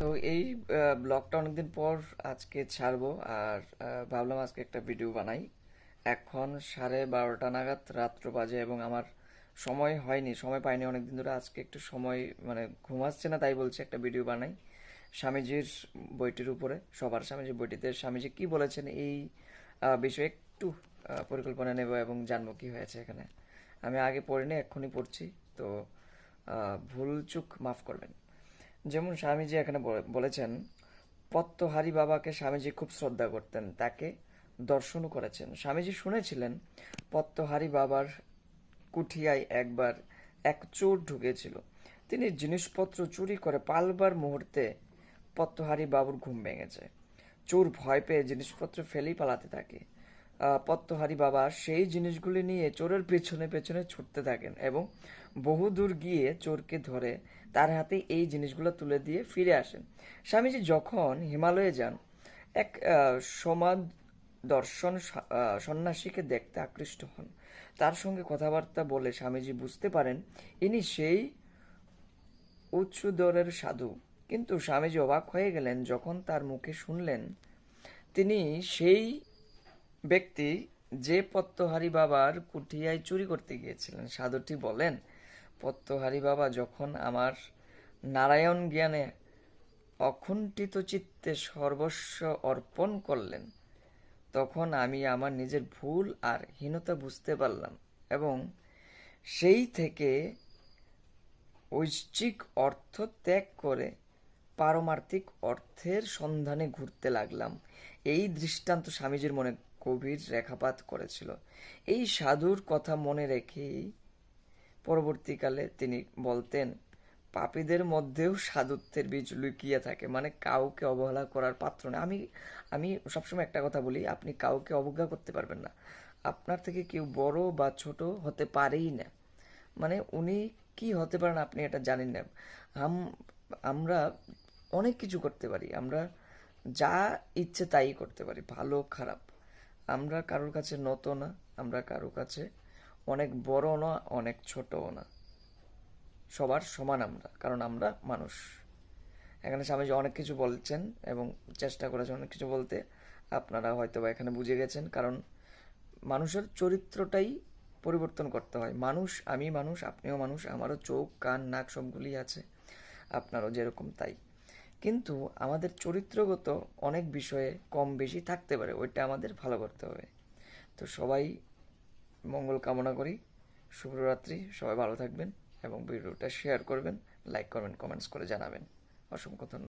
তো এই ব্লগটা অনেকদিন পর আজকে ছাড়বো আর ভাবলাম আজকে একটা ভিডিও বানাই। এখন সাড়ে বারোটা নাগাদ রাত্র বাজে এবং আমার সময় হয়নি, সময় পাইনি অনেকদিন ধরে। আজকে একটু সময় মানে ঘুমাচ্ছে না তাই বলছি একটা ভিডিও বানাই। স্বামীজির বইটির উপরে, সবার স্বামীজির বইটিতে। স্বামীজি কি বলেছেন এই বিষয়ে একটু পরিকল্পনা নেব এবং জানব কি হয়েছে এখানে। আমি আগে পড়িনি, এক্ষুনি পড়ছি। তো ভুল চুক মাফ করবেন। যেমন স্বামীজি এখানে বলে- বলেছেন, পত্তহারি বাবাকে স্বামীজি খুব শ্রদ্ধা করতেন, তাকে দর্শনও করেছেন। স্বামীজি শুনেছিলেন, পত্তহারি বাবার কুঠিয়ায় একবার এক চোর ঢুকেছিল। তিনি জিনিসপত্র চুরি করে পালবার মুহূর্তে পত্তহারি বাবুর ঘুম ভেঙেছে। চোর ভয় পেয়ে জিনিসপত্র ফেলেই পালাতে থাকে। পত্তহারি বাবা সেই জিনিসগুলি নিয়ে চোরের পেছনে পেছনে ছুটতে থাকেন এবং বহু দূর গিয়ে চোরকে ধরে তার হাতে এই জিনিসগুলো তুলে দিয়ে ফিরে আসেন। স্বামীজি যখন হিমালয়ে যান, এক সমাজ দর্শন সন্ন্যাসীকে দেখতে আকৃষ্ট হন। তার সঙ্গে কথাবার্তা বলে স্বামীজি বুঝতে পারেন, ইনি সেই উচ্চদরের সাধু। কিন্তু স্বামীজি অবাক হয়ে গেলেন যখন তার মুখে শুনলেন, তিনি সেই ব্যক্তি যে পত্তহারি বাবার কুঠিয়ায় চুরি করতে গিয়েছিলেন। সাধুটি বলেন, পত্তহারি বাবা যখন আমার নারায়ণ জ্ঞানে অকুণ্ঠিত চিত্তে সর্বস্ব অর্পণ করলেন, তখন আমি আমার নিজের ভুল আর হীনতা বুঝতে পারলাম এবং সেই থেকে ঐচ্ছিক অর্থ ত্যাগ করে পারমার্থিক অর্থের সন্ধানে ঘুরতে লাগলাম। এই দৃষ্টান্ত স্বামীজির মনে গভীর রেখাপাত করেছিল। এই সাধুর কথা মনে রেখেই পরবর্তীকালে তিনি বলতেন, পাপীদের মধ্যেও সাধুত্বের বীজ লুকিয়ে থাকে মানে কাউকে অবহেলা করার পাত্র না আমি আমি সবসময় একটা কথা বলি, আপনি কাউকে অবজ্ঞা করতে পারবেন না। আপনার থেকে কেউ বড় বা ছোট হতে পারেই না। মানে উনি কি হতে পারেন আপনি এটা জানেন না। আম, আমরা অনেক কিছু করতে পারি, আমরা যা ইচ্ছে তাই করতে পারি, ভালো, খারাপ। আমরা কারোর কাছে নত না, আমরা কারোর কাছে অনেক বড় না, অনেক ছোটও না। সবার সমান আমরা, কারণ আমরা মানুষ। এখানে স্বামীজি অনেক কিছু বলছেন এবং চেষ্টা করেছেন অনেক কিছু বলতে। আপনারা হয়তো বা এখানে বুঝে গেছেন, কারণ মানুষের চরিত্রটাই পরিবর্তন করতে হয়। মানুষ, আমি মানুষ, আপনিও মানুষ, আমারও চোখ, কান, নাক সবগুলি আছে। আপনারও যেরকম তাই। কিন্তু আমাদের চরিত্রগত অনেক বিষয়ে কম বেশি থাকতে পারে, ওইটা আমাদের ভালো করতে হবে। তো সবাই মঙ্গল কামনা করি, শুভরাত্রি, সবাই ভালো থাকবেন এবং ভিডিওটা শেয়ার করবেন, লাইক করবেন, কমেন্টস করে জানাবেন। অসংখ্য ধন্যবাদ।